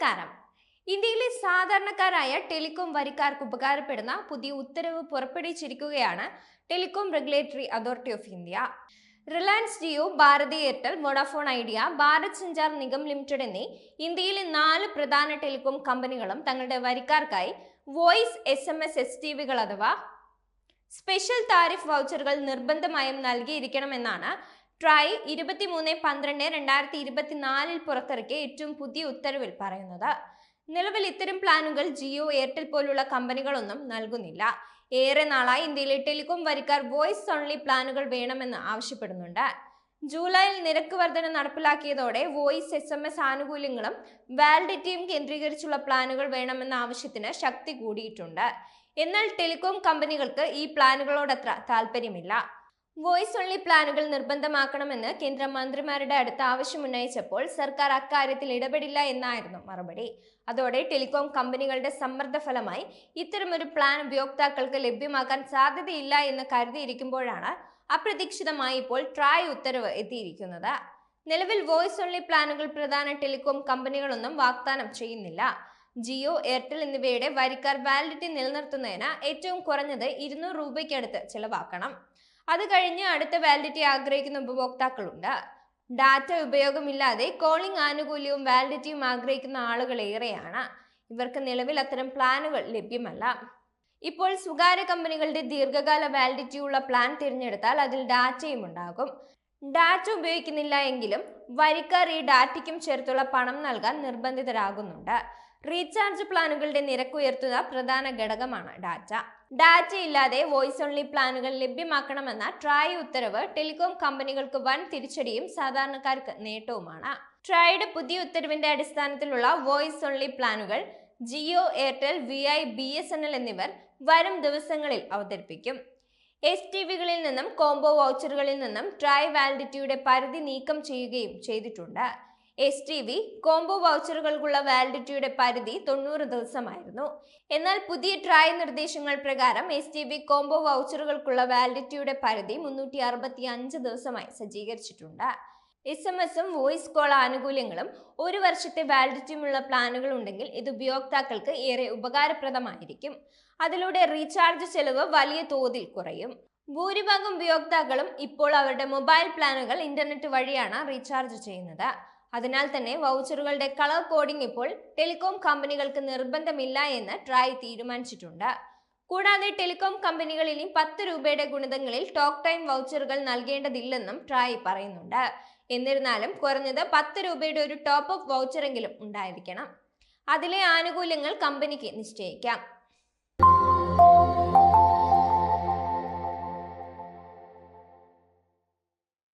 നമസ്കാരം. ഇന്ത്യയിലെ സാധാരണക്കാരായ ടെലികോം വരിക്കാർക്ക് ഉപകാരപ്പെടുന്ന പുതിയ ഉത്തരവ് പുറപ്പെടുവിച്ചിരിക്കുകയാണ് telecom regulatory authority of India. Reliance Jio Bharti Airtel Vodafone Idea Bharat Sanchar Nigam limited എന്നീ ഇന്ത്യയിലെ നാല് പ്രധാന ടെലികോം കമ്പനികളും തങ്ങളുടെ വരിക്കാർക്കായി voice S M S S T വികൾ അഥവാ സ്പെഷ്യൽ താരിഫ് വൗച്ചറുകൾ നിർബന്ധമായും നൽകിയിരിക്കണമെന്നാണ് ട്രൈ ഇരുപത്തിമൂന്ന് പന്ത്രണ്ട് രണ്ടായിരത്തി ഇരുപത്തിനാലിൽ പുറത്തിറക്കിയ ഏറ്റവും പുതിയ ഉത്തരവിൽ പറയുന്നത്. നിലവിൽ ഇത്തരം പ്ലാനുകൾ ജിയോ എയർടെൽ പോലുള്ള കമ്പനികളൊന്നും നൽകുന്നില്ല. ഏറെ നാളായി ഇന്ത്യയിലെ ടെലികോം വരിക്കാർ വോയിസ് ഓൺലി പ്ലാനുകൾ വേണമെന്ന് ആവശ്യപ്പെടുന്നുണ്ട്. ജൂലൈയിൽ നിരക്ക് വർധന നടപ്പിലാക്കിയതോടെ വോയിസ് എസ് എം എസ് ആനുകൂല്യങ്ങളും വാലിഡിറ്റിയും കേന്ദ്രീകരിച്ചുള്ള പ്ലാനുകൾ വേണമെന്ന ആവശ്യത്തിന് ശക്തി കൂടിയിട്ടുണ്ട്. എന്നാൽ ടെലികോം കമ്പനികൾക്ക് ഈ പ്ലാനുകളോടത്ര താല്പര്യമില്ല. വോയിസ് ഓൺലി പ്ലാനുകൾ നിർബന്ധമാക്കണമെന്ന് കേന്ദ്ര മന്ത്രിമാരുടെ അടുത്ത് ആവശ്യമുന്നയിച്ചപ്പോൾ സർക്കാർ അക്കാര്യത്തിൽ ഇടപെടില്ല എന്നായിരുന്നു മറുപടി. അതോടെ ടെലികോം കമ്പനികളുടെ സമ്മർദ്ദ ഫലമായി ഇത്തരമൊരു പ്ലാൻ ഉപയോക്താക്കൾക്ക് ലഭ്യമാക്കാൻ സാധ്യതയില്ല എന്ന് കരുതിയിരിക്കുമ്പോഴാണ് അപ്രതീക്ഷിതമായി ഇപ്പോൾ ട്രായ് ഉത്തരവ് എത്തിയിരിക്കുന്നത്. നിലവിൽ വോയിസ് ഓൺലി പ്ലാനുകൾ പ്രധാന ടെലികോം കമ്പനികളൊന്നും വാഗ്ദാനം ചെയ്യുന്നില്ല. ജിയോ എയർടെൽ എന്നിവയുടെ വരിക്കാർ വാലിഡിറ്റി നിലനിർത്തുന്നതിന് ഏറ്റവും കുറഞ്ഞത് ഇരുന്നൂറ് രൂപയ്ക്കടുത്ത് ചിലവാക്കണം. അത് കഴിഞ്ഞ് അടുത്ത വാലിഡിറ്റി ആഗ്രഹിക്കുന്ന ഉപഭോക്താക്കളുണ്ട്. ഡാറ്റ ഉപയോഗമില്ലാതെ കോളിംഗ് ആനുകൂല്യവും വാലിഡിറ്റിയും ആഗ്രഹിക്കുന്ന ആളുകൾ ഏറെയാണ്. ഇവർക്ക് നിലവിൽ അത്തരം പ്ലാനുകൾ ലഭ്യമല്ല. ഇപ്പോൾ സ്വകാര്യ കമ്പനികളുടെ ദീർഘകാല വാലിഡിറ്റിയുള്ള പ്ലാൻ തിരഞ്ഞെടുത്താൽ അതിൽ ഡാറ്റയും ഉണ്ടാകും. ഡാറ്റ ഉപയോഗിക്കുന്നില്ല എങ്കിലും വരിക്കാർ ഈ ഡാറ്റയ്ക്കും ചേർത്തുള്ള പണം നൽകാൻ നിർബന്ധിതരാകുന്നുണ്ട്. റീചാർജ് പ്ലാനുകളുടെ നിരക്ക് ഉയർത്തുന്ന പ്രധാന ഘടകമാണ് ഡാറ്റ. ഡാറ്റ ഇല്ലാതെ വോയിസ് ഓൺലി പ്ലാനുകൾ ലഭ്യമാക്കണമെന്ന ട്രായ് ഉത്തരവ് ടെലികോം കമ്പനികൾക്ക് വൻ തിരിച്ചടിയും സാധാരണക്കാർക്ക് നേട്ടവുമാണ്. ട്രായുടെ പുതിയ ഉത്തരവിന്റെ അടിസ്ഥാനത്തിലുള്ള വോയിസ് ഓൺലി പ്ലാനുകൾ Jio Airtel V I B S N L എന്നിവർ വരും ദിവസങ്ങളിൽ അവതരിപ്പിക്കും. എസ് ടി വികളിൽ നിന്നും കോംബോ വൗച്ചറുകളിൽ നിന്നും ട്രൈ വാലിഡിറ്റിയുടെ പരിധി നീക്കം ചെയ്യുകയും ചെയ്തിട്ടുണ്ട്. എസ് ടി വി കോംബോ വൗച്ചറുകൾക്കുള്ള വാലിഡിറ്റിയുടെ പരിധി തൊണ്ണൂറ് ദിവസമായിരുന്നു. എന്നാൽ പുതിയ ട്രായ് നിർദ്ദേശങ്ങൾ പ്രകാരം എസ് ടി വി കോംബോ വൗച്ചറുകൾക്കുള്ള വാലിഡിറ്റിയുടെ പരിധി മുന്നൂറ്റി അറുപത്തി അഞ്ച് ദിവസമായി സജ്ജീകരിച്ചിട്ടുണ്ട്. എസ് എം എസും വോയിസ് കോൾ ആനുകൂല്യങ്ങളും ഒരു വർഷത്തെ വാലിഡിറ്റിയുമുള്ള പ്ലാനുകൾ ഉണ്ടെങ്കിൽ ഇത് ഉപയോക്താക്കൾക്ക് ഏറെ ഉപകാരപ്രദമായിരിക്കും. അതിലൂടെ റീചാർജ് ചെലവ് വലിയ തോതിൽ കുറയും. ഭൂരിഭാഗം ഉപയോക്താക്കളും ഇപ്പോൾ അവരുടെ മൊബൈൽ പ്ലാനുകൾ ഇന്റർനെറ്റ് വഴിയാണ് റീചാർജ് ചെയ്യുന്നത്. അതിനാൽ തന്നെ വൗച്ചറുകളുടെ കളർ കോഡിംഗ് ഇപ്പോൾ ടെലികോം കമ്പനികൾക്ക് നിർബന്ധമില്ല എന്ന് ട്രായ് തീരുമാനിച്ചിട്ടുണ്ട്. കൂടാതെ ടെലികോം കമ്പനികൾ ഇനി പത്ത് രൂപയുടെ ഗുണിതങ്ങളിൽ ടോക്ക് ടൈം വൗച്ചറുകൾ നൽകേണ്ടതില്ലെന്നും ട്രായ് പറയുന്നുണ്ട്. എന്നിരുന്നാലും കുറഞ്ഞത് പത്ത് രൂപയുടെ ഒരു ടോപ്പ് അപ്പ് വൗച്ചറെങ്കിലും ഉണ്ടായിരിക്കണം. അതിലെ ആനുകൂല്യങ്ങൾ കമ്പനിക്ക് നിശ്ചയിക്കാം.